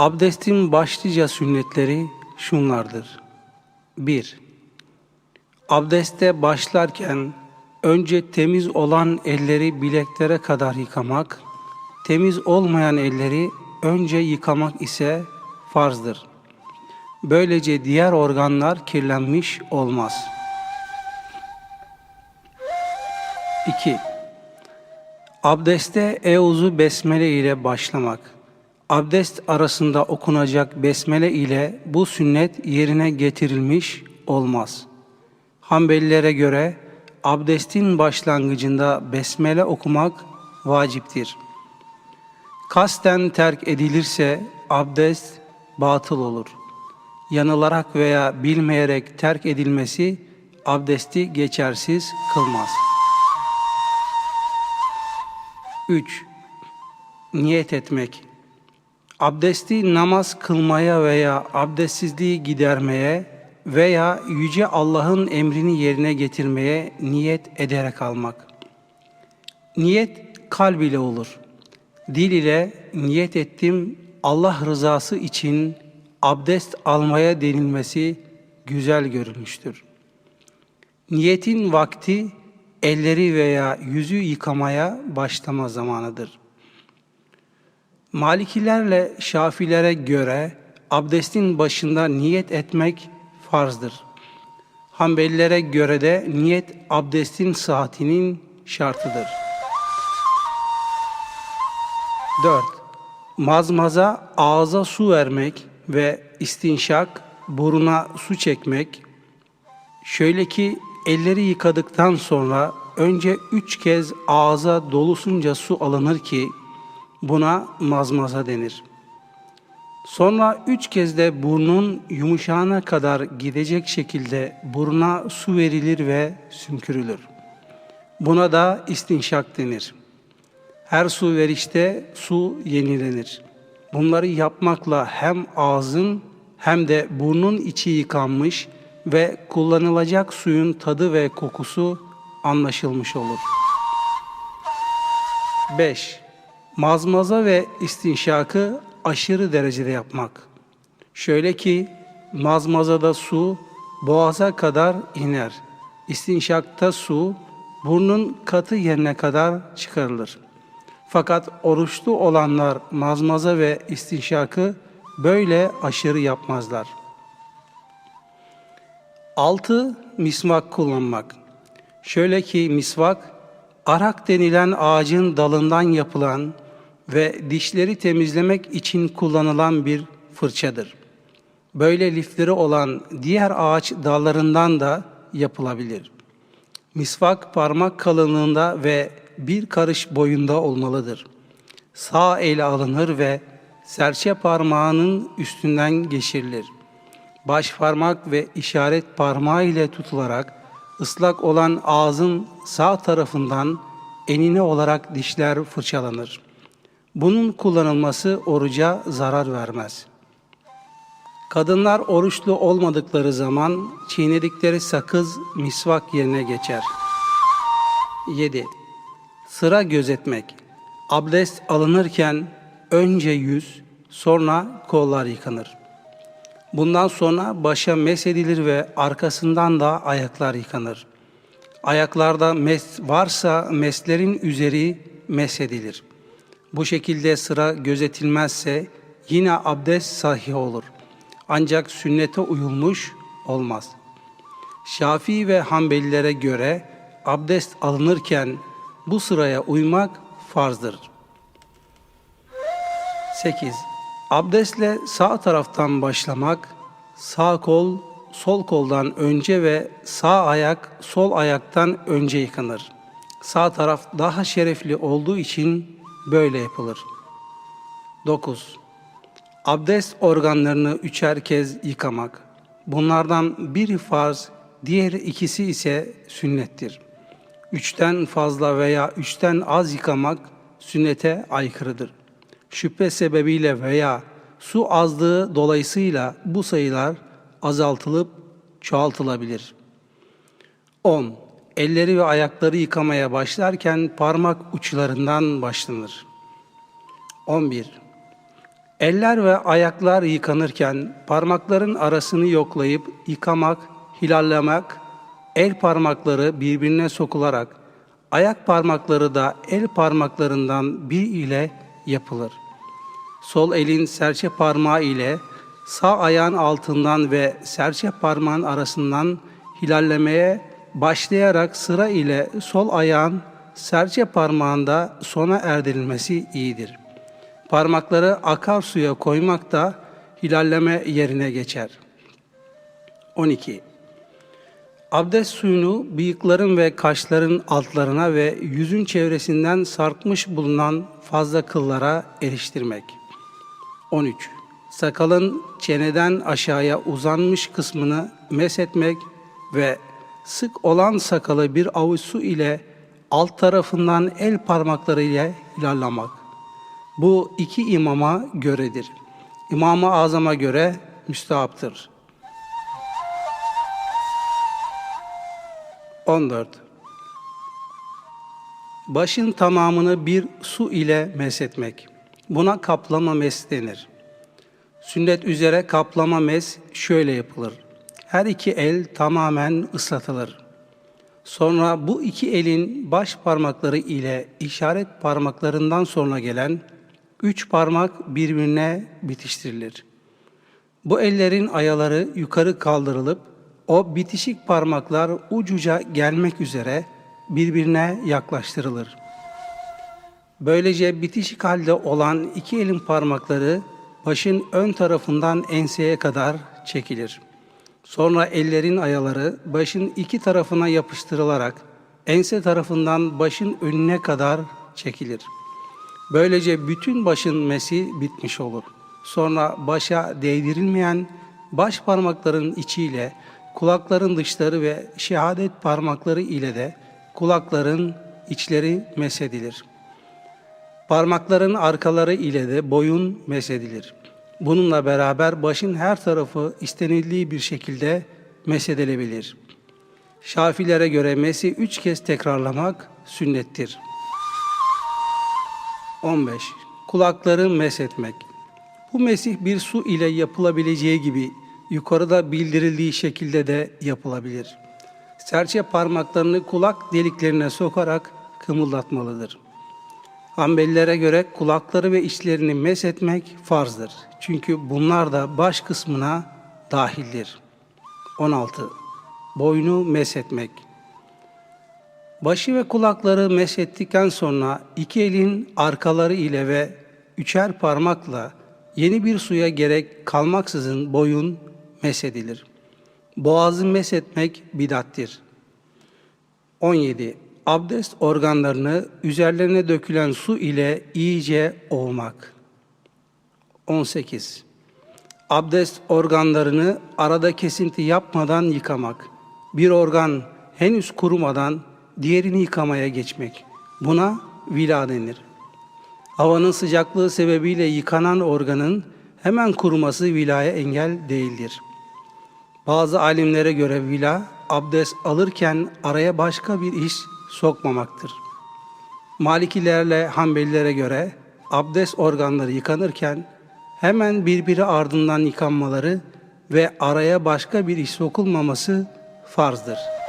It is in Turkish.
Abdestin başlıca sünnetleri şunlardır. 1. Abdeste başlarken önce temiz olan elleri bileklere kadar yıkamak, temiz olmayan elleri önce yıkamak ise farzdır. Böylece diğer organlar kirlenmiş olmaz. 2. Abdeste Euzu Besmele ile başlamak. Abdest arasında okunacak besmele ile bu sünnet yerine getirilmiş olmaz. Hanbelilere göre abdestin başlangıcında besmele okumak vaciptir. Kasten terk edilirse abdest batıl olur. Yanılarak veya bilmeyerek terk edilmesi abdesti geçersiz kılmaz. 3. Niyet etmek. Abdesti namaz kılmaya veya abdestsizliği gidermeye veya yüce Allah'ın emrini yerine getirmeye niyet ederek almak. Niyet kalb ile olur. Dil ile niyet ettim Allah rızası için abdest almaya denilmesi güzel görülmüştür. Niyetin vakti elleri veya yüzü yıkamaya başlama zamanıdır. Malikilerle Şafilere göre abdestin başında niyet etmek farzdır. Hanbelilere göre de niyet abdestin saatinin şartıdır. 4. Mazmaza ağza su vermek ve istinşak buruna su çekmek. Şöyle ki elleri yıkadıktan sonra önce üç kez ağza dolusunca su alınır ki buna mazmaza denir. Sonra üç kez de burnun yumuşağına kadar gidecek şekilde buruna su verilir ve sümkürülür. Buna da istinşak denir. Her su verişte su yenilenir. Bunları yapmakla hem ağzın hem de burnun içi yıkanmış ve kullanılacak suyun tadı ve kokusu anlaşılmış olur. 5. Mazmaza ve istinşakı aşırı derecede yapmak. Şöyle ki mazmazada su boğaza kadar iner. İstinşakta su burnun katı yerine kadar çıkarılır. Fakat oruçlu olanlar mazmaza ve istinşakı böyle aşırı yapmazlar. 6. Misvak kullanmak. Şöyle ki misvak, arak denilen ağacın dalından yapılan ve dişleri temizlemek için kullanılan bir fırçadır. Böyle lifleri olan diğer ağaç dallarından da yapılabilir. Misvak parmak kalınlığında ve bir karış boyunda olmalıdır. Sağ ele alınır ve serçe parmağının üstünden geçirilir. Baş parmak ve işaret parmağı ile tutularak ıslak olan ağzın sağ tarafından enine olarak dişler fırçalanır. Bunun kullanılması oruca zarar vermez. Kadınlar oruçlu olmadıkları zaman çiğnedikleri sakız misvak yerine geçer. 7. Sıra gözetmek. Abdest alınırken önce yüz, sonra kollar yıkanır. Bundan sonra başa mesedilir ve arkasından da ayaklar yıkanır. Ayaklarda mes varsa meslerin üzeri mesedilir. Bu şekilde sıra gözetilmezse yine abdest sahih olur. Ancak sünnete uyulmuş olmaz. Şafii ve Hanbelilere göre abdest alınırken bu sıraya uymak farzdır. 8. Abdestle sağ taraftan başlamak, sağ kol sol koldan önce ve sağ ayak sol ayaktan önce yıkanır. Sağ taraf daha şerefli olduğu için böyle yapılır. 9. Abdest organlarını üçer kez yıkamak. Bunlardan biri farz, diğer ikisi ise sünnettir. Üçten fazla veya üçten az yıkamak sünnete aykırıdır. Şüphe sebebiyle veya su azlığı dolayısıyla bu sayılar azaltılıp çoğaltılabilir. 10. Elleri ve ayakları yıkamaya başlarken parmak uçlarından başlanır. 11. Eller ve ayaklar yıkanırken parmakların arasını yoklayıp yıkamak, hilallemek, el parmakları birbirine sokularak ayak parmakları da el parmaklarından bir ile yapılır. Sol elin serçe parmağı ile sağ ayağın altından ve serçe parmağın arasından hilallemeye başlayarak sıra ile sol ayağın serçe parmağında sona erdirilmesi iyidir. Parmakları akar suya koymak da hilalleme yerine geçer. 12. Abdest suyunu bıyıkların ve kaşların altlarına ve yüzün çevresinden sarkmış bulunan fazla kıllara eriştirmek. 13. Sakalın çeneden aşağıya uzanmış kısmını meshetmek ve sık olan sakalı bir avuç su ile alt tarafından el parmakları ile hilallamak. Bu iki imama göredir. İmam-ı Azam'a göre müstahaptır. 14. Başın tamamını bir su ile meshetmek. Buna kaplama mes denir. Sünnet üzere kaplama mes şöyle yapılır. Her iki el tamamen ıslatılır. Sonra bu iki elin baş parmakları ile işaret parmaklarından sonra gelen üç parmak birbirine bitiştirilir. Bu ellerin ayaları yukarı kaldırılıp o bitişik parmaklar ucuca gelmek üzere birbirine yaklaştırılır. Böylece bitişik halde olan iki elin parmakları başın ön tarafından enseye kadar çekilir. Sonra ellerin ayaları başın iki tarafına yapıştırılarak ense tarafından başın önüne kadar çekilir. Böylece bütün başın mesi bitmiş olur. Sonra başa değdirilmeyen baş parmakların içiyle kulakların dışları ve şehadet parmakları ile de kulakların içleri mesedilir. Parmakların arkaları ile de boyun mesedilir. Bununla beraber başın her tarafı istenildiği bir şekilde mesedilebilir. Şafilere göre mesi üç kez tekrarlamak sünnettir. 15. Kulakları meshetmek. Bu mesih bir su ile yapılabileceği gibi yukarıda bildirildiği şekilde de yapılabilir. Serçe parmaklarını kulak deliklerine sokarak kımıldatmalıdır. Hanbelilere göre kulakları ve içlerini meshetmek farzdır. Çünkü bunlar da baş kısmına dahildir. 16. Boynu meshetmek. Başı ve kulakları meshettikten sonra iki elin arkaları ile ve üçer parmakla yeni bir suya gerek kalmaksızın boyun mesedilir. Boğazı meshetmek bidattir. 17. Abdest organlarını üzerlerine dökülen su ile iyice ovmak. 18. Abdest organlarını arada kesinti yapmadan yıkamak. Bir organ henüz kurumadan diğerini yıkamaya geçmek. Buna vila denir. Havanın sıcaklığı sebebiyle yıkanan organın hemen kuruması vilaya engel değildir. Bazı alimlere göre vila, abdest alırken araya başka bir iş sokmamaktır. Malikilerle Hanbelilere göre abdest organları yıkanırken hemen birbiri ardından yıkanmaları ve araya başka bir iş sokulmaması farzdır.''